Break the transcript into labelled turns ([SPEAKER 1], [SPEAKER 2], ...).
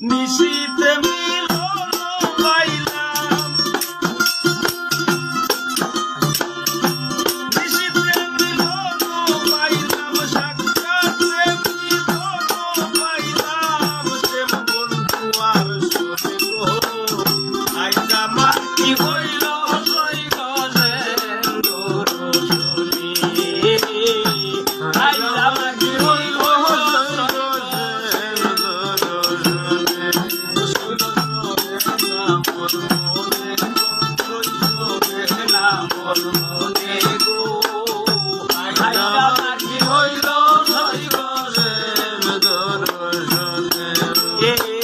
[SPEAKER 1] নিশীতে Yeah.